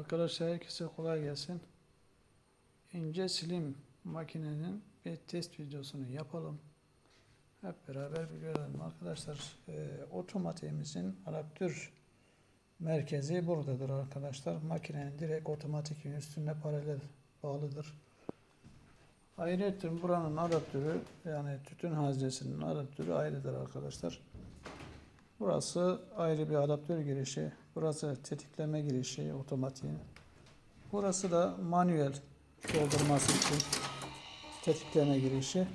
Arkadaşlar herkese kolay gelsin. İnce silim makinenin bir test videosunu yapalım. Hep beraber bir görelim arkadaşlar. E, otomatiğimizin adaptör merkezi buradadır arkadaşlar. Makinenin direkt otomatik üstünde paralel bağlıdır. Ayrıca buranın adaptörü yani tütün haznesinin adaptörü ayrıdır arkadaşlar. Burası ayrı bir adaptör girişi. Burası tetikleme girişi otomatiğin. Burası da manuel doldurması için tetikleme girişi.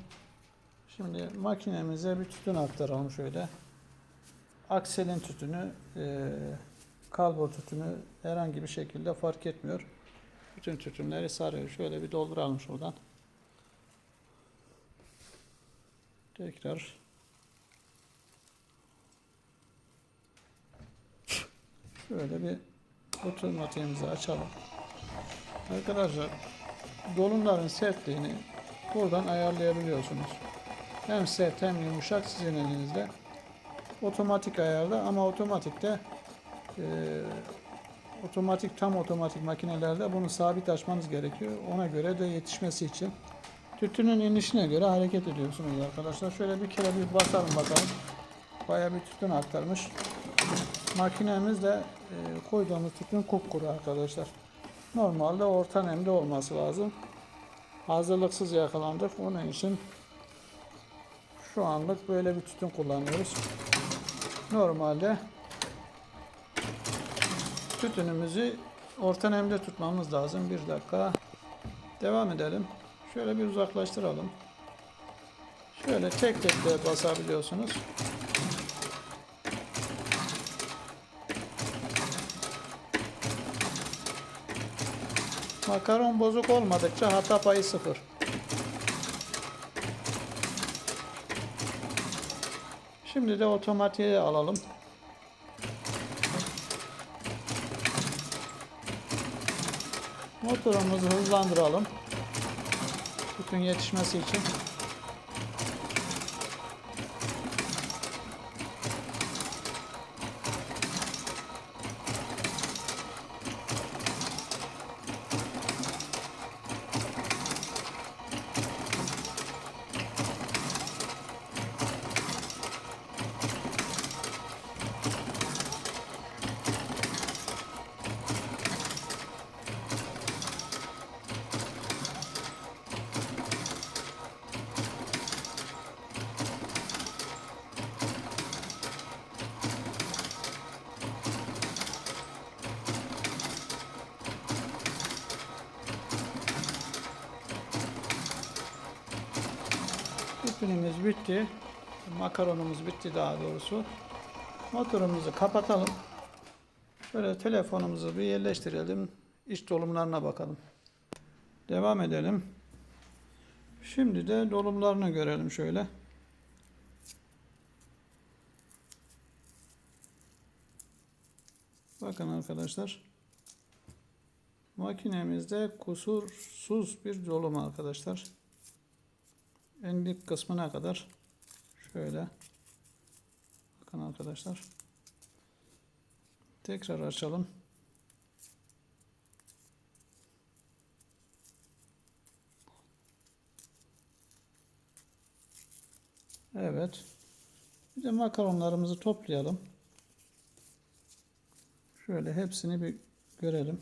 Şimdi makinemize bir tütün aktaralım şöyle. Akselin tütünü, e, kalbo tütünü herhangi bir şekilde fark etmiyor. Bütün tütünleri sarıyor. Şöyle bir dolduralım şuradan. Tekrar Şöyle bir otomatiğimizi açalım. Arkadaşlar dolumların sertliğini buradan ayarlayabiliyorsunuz. Hem sert hem yumuşak sizin elinizde. Otomatik ayarda ama otomatikte e, otomatik tam otomatik makinelerde bunu sabit açmanız gerekiyor. Ona göre de yetişmesi için tütünün inişine göre hareket ediyorsunuz arkadaşlar. Şöyle bir kere bir basalım bakalım. Bayağı bir tütün aktarmış. Makinemiz de e, koyduğumuz tütün kupkuru arkadaşlar. Normalde orta nemde olması lazım. Hazırlıksız yakalandık. Onun için şu anlık böyle bir tütün kullanıyoruz. Normalde tütünümüzü orta nemde tutmamız lazım. Bir dakika. Devam edelim. Şöyle bir uzaklaştıralım. Şöyle tek tek de basabiliyorsunuz. Makaron bozuk olmadıkça hata payı sıfır. Şimdi de otomatiğe alalım. Motorumuzu hızlandıralım. Bütün yetişmesi için. Tütünümüz bitti. Makaronumuz bitti daha doğrusu. Motorumuzu kapatalım. Şöyle telefonumuzu bir yerleştirelim. İç dolumlarına bakalım. Devam edelim. Şimdi de dolumlarını görelim şöyle. Bakın arkadaşlar. Makinemizde kusursuz bir dolum arkadaşlar en dip kısmına kadar? Şöyle. Bakın arkadaşlar. Tekrar açalım. Evet. Bir de makaronlarımızı toplayalım. Şöyle hepsini bir görelim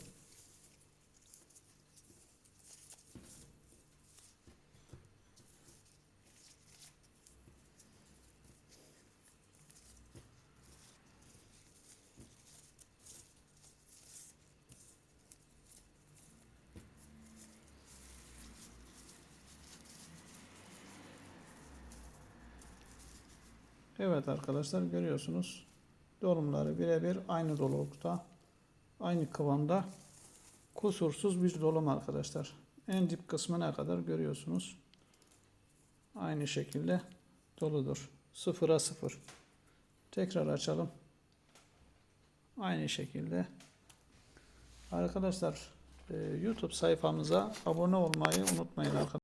Evet arkadaşlar görüyorsunuz. Dolumları birebir aynı dolulukta, aynı kıvamda kusursuz bir dolum arkadaşlar. En dip kısmına kadar görüyorsunuz. Aynı şekilde doludur. Sıfıra sıfır. Tekrar açalım. Aynı şekilde. Arkadaşlar YouTube sayfamıza abone olmayı unutmayın arkadaşlar.